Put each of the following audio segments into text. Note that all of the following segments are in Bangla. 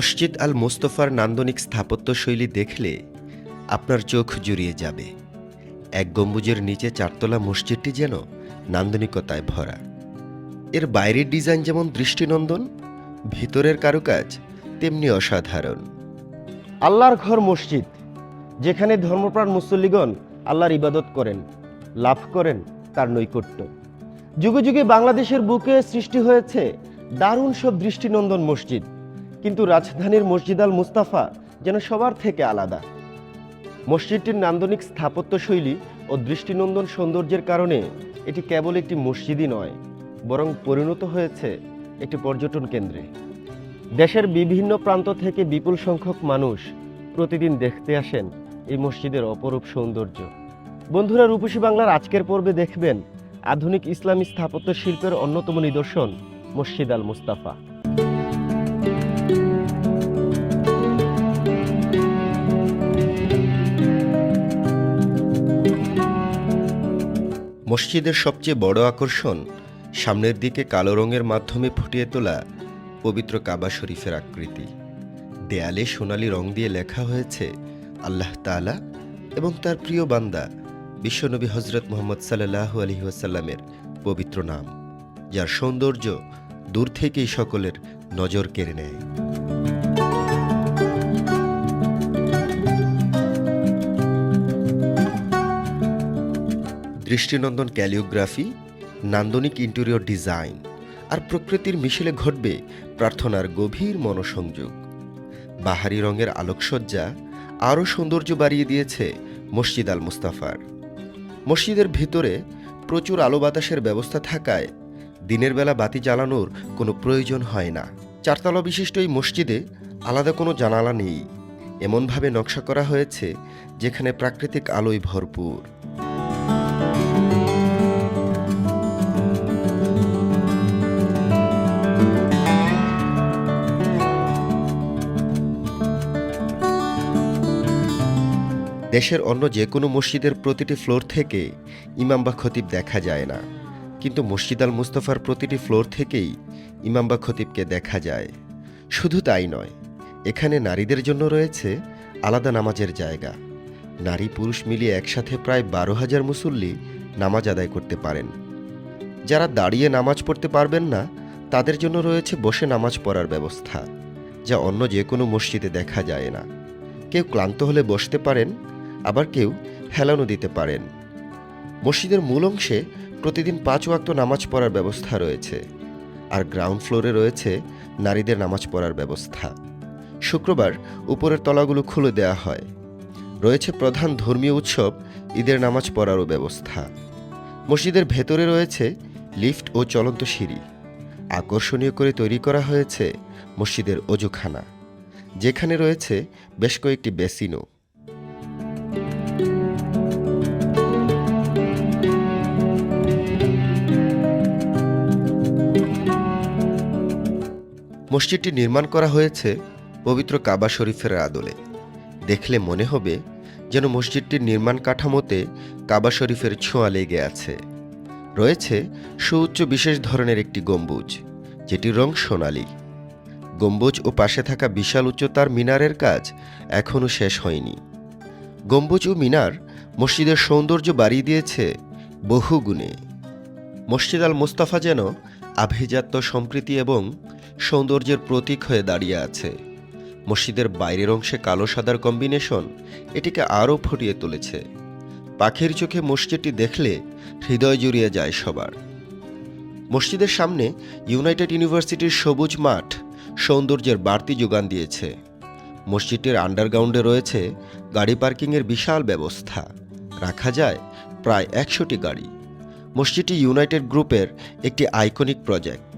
মসজিদ আল মোস্তফার নান্দনিক স্থাপত্যশৈলী দেখলে আপনার চোখ জুড়িয়ে যাবে। এক গম্বুজের নিচে চারতলা মসজিদটি যেন নান্দনিকতায় ভরা। এর বাইরের ডিজাইন যেমন দৃষ্টিনন্দন, ভিতরের কারুকাজ তেমনি অসাধারণ। আল্লাহর ঘর মসজিদ, যেখানে ধর্মপ্রাণ মুসল্লিগণ আল্লাহর ইবাদত করেন, লাভ করেন তার নৈকট্য। যুগে যুগে বাংলাদেশের বুকে সৃষ্টি হয়েছে দারুণ সব দৃষ্টিনন্দন মসজিদ। কিন্তু রাজধানীর মসজিদ আল মুস্তাফা যেন সবার থেকে আলাদা। মসজিদটির নান্দনিক স্থাপত্যশৈলী ও দৃষ্টিনন্দন সৌন্দর্যের কারণে এটি কেবল একটি মসজিদই নয়, বরং পরিণত হয়েছে একটি পর্যটন কেন্দ্রে। দেশের বিভিন্ন প্রান্ত থেকে বিপুল সংখ্যক মানুষ প্রতিদিন দেখতে আসেন এই মসজিদের অপরূপ সৌন্দর্য। বন্ধুরা, রূপসী বাংলার আজকের পর্বে দেখবেন আধুনিক ইসলামী স্থাপত্য শিল্পের অন্যতম নিদর্শন মসজিদ আল মুস্তাফা। মসজিদের সবচেয়ে বড় আকর্ষণ সামনের দিকে কালো রঙের মাধ্যমে ফুটিয়ে তোলা পবিত্র কাবা শরীফের আকৃতি। দেয়ালে সোনালি রং দিয়ে লেখা হয়েছে, আল্লাহ তাআলা এবং তার প্রিয় বান্দা, বিশ্বনবী হজরত মোহাম্মদ সাল্লাহ আলহি ওয়াসাল্লামের পবিত্র নাম, যার সৌন্দর্য দূর থেকেই সকলের নজর কেড়ে নেয়। দৃষ্টিনন্দন ক্যালিওগ্রাফি, নান্দনিক ইন্টেরিয়র ডিজাইন আর প্রকৃতির মিশেলে ঘটবে প্রার্থনার গভীর মনোসংযোগ। বাহারি রঙের আলোকসজ্জা আরও সৌন্দর্য বাড়িয়ে দিয়েছে মসজিদ আল মুস্তাফার। মসজিদের ভিতরে প্রচুর আলো বাতাসের ব্যবস্থা থাকায় দিনের বেলা বাতি জ্বালানোর কোনো প্রয়োজন হয় না। চারতলা বিশিষ্ট এই মসজিদে আলাদা কোনো জানালা নেই। এমনভাবে নকশা করা হয়েছে যেখানে প্রাকৃতিক আলোয় ভরপুর। দেশের অন্য যে কোনো মসজিদের প্রতিটি ফ্লোর থেকে ইমাম বা খতিব দেখা যায় না। কিন্তু মসজিদ আল মুস্তফার প্রতিটি ফ্লোর থেকেই ইমাম বা খতিবকে দেখা যায়। শুধু তাই নয়, এখানে নারীদের জন্য রয়েছে আলাদা নামাজের জায়গা। নারী পুরুষ মিলিয়ে একসাথে প্রায় বারো হাজার মুসল্লি নামাজ আদায় করতে পারেন। যারা দাঁড়িয়ে নামাজ পড়তে পারবেন না, তাদের জন্য রয়েছে বসে নামাজ পড়ার ব্যবস্থা, যা অন্য যে কোনো মসজিদে দেখা যায় না। কেউ ক্লান্ত হলে বসতে পারেন আবার কেউ হেলানো দিতে পারেন। মসজিদের মূল অংশে প্রতিদিন পাঁচ ওয়াক্ত নামাজ পড়ার ব্যবস্থা রয়েছে। আর গ্রাউন্ড ফ্লোরে রয়েছে নারীদের নামাজ পড়ার ব্যবস্থা। শুক্রবার উপরের তলাগুলো খুলে দেওয়া হয়। রয়েছে প্রধান ধর্মীয় উৎসব ঈদের নামাজ পড়ারও ব্যবস্থা। মসজিদের ভেতরে রয়েছে লিফট ও চলন্ত সিঁড়ি। আকর্ষণীয় করে তৈরি করা হয়েছে মসজিদের অজুখানা। যেখানে রয়েছে বেশ কয়েকটি বেসিনও। মসজিদটি নির্মাণ করা হয়েছে পবিত্র কাবা শরীফের আদলে। দেখলে মনে হবে যেন মসজিদটির নির্মাণ কাঠামোতে কাবা শরীফের ছোঁয়া লেগে আছে। রয়েছে সুউচ্চ বিশেষ ধরনের একটি গম্বুজ, যেটির রং সোনালি। গম্বুজ ও পাশে থাকা বিশাল উচ্চতার মিনারের কাজ এখনও শেষ হয়নি। গম্বুজ ও মিনার মসজিদের সৌন্দর্য বাড়িয়ে দিয়েছে বহু গুণে মসজিদ আল মুস্তাফা যেন আভিজাত্য সম্প্রীতি এবং সৌন্দর্যের প্রতীক হয়ে দাঁড়িয়ে আছে। মসজিদের বাইরের অংশে কালো সাদার কম্বিনেশন এটিকে আরও ফুটিয়ে তুলেছে। পাখির চোখে মসজিদটি দেখলে হৃদয় জুড়িয়ে যায় সবার। মসজিদের সামনে ইউনাইটেড ইউনিভার্সিটির সবুজ মাঠ সৌন্দর্যের বাড়তি যোগান দিয়েছে। মসজিদটির আন্ডারগ্রাউন্ডে রয়েছে গাড়ি পার্কিংয়ের বিশাল ব্যবস্থা। রাখা যায় প্রায় একশোটি গাড়ি। মসজিদটি ইউনাইটেড গ্রুপের একটি আইকনিক প্রজেক্ট।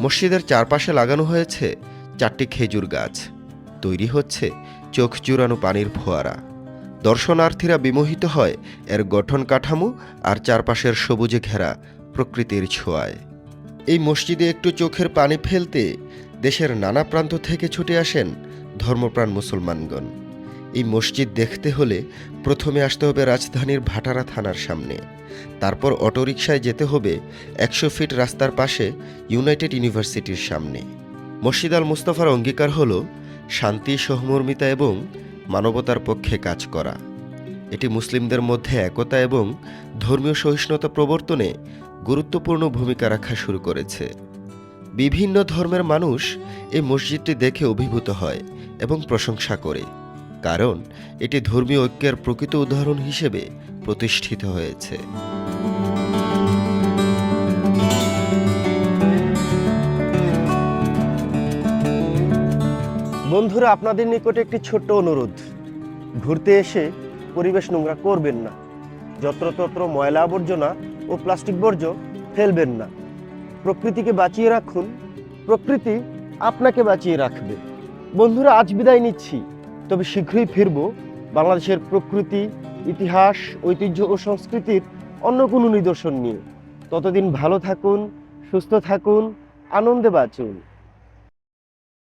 মসজিদের চারপাশে লাগানো হয়েছে চারটি খেজুর গাছ। তৈরি হচ্ছে চোখ জুড়ানো পানির ফোয়ারা। দর্শনার্থীরা বিমোহিত হয় এর গঠন কাঠামো আর চারপাশের সবুজে ঘেরা প্রকৃতির ছোঁয়ায়। এই মসজিদে একটু চোখের পানি ফেলতে দেশের নানা প্রান্ত থেকে ছুটে আসেন ধর্মপ্রাণ মুসলমানগণ। এই মসজিদ দেখতে হলে প্রথমে আসতে হবে রাজধানীর ভাটারা থানার সামনে। তারপর অটোরিকশায় যেতে হবে একশো ফিট রাস্তার পাশে ইউনাইটেড ইউনিভার্সিটির সামনে। মসজিদ আল মুস্তফার অঙ্গীকার হল শান্তি, সহমর্মিতা এবং মানবতার পক্ষে কাজ করা। এটি মুসলিমদের মধ্যে একতা এবং ধর্মীয় সহিষ্ণুতা প্রবর্তনে গুরুত্বপূর্ণ ভূমিকা রাখা শুরু করেছে। বিভিন্ন ধর্মের মানুষ এই মসজিদটি দেখে অভিভূত হয় এবং প্রশংসা করে। কারণ এটি ধর্মীয় ঐক্যের প্রকৃত উদাহরণ হিসেবে প্রতিষ্ঠিত হয়েছে। বন্ধুরা, আপনাদের নিকটে একটি ছোট্ট অনুরোধ। ঘুরতে এসে পরিবেশ নোংরা করবেন না। যত্রতত্র ময়লা আবর্জনা ও প্লাস্টিক বর্জ্য ফেলবেন না। প্রকৃতিকে বাঁচিয়ে রাখুন। প্রকৃতি আপনাকে বাঁচিয়ে রাখবে। বন্ধুরা, আজ বিদায় নিচ্ছি। তবে শীঘ্রই ফিরব। বাংলাদেশের প্রকৃতি, ইতিহাস, ঐতিহ্য ও সংস্কৃতির অন্য কোনো নিদর্শন নিয়ে। ততদিন ভালো থাকুন, সুস্থ থাকুন, আনন্দে বাঁচুন।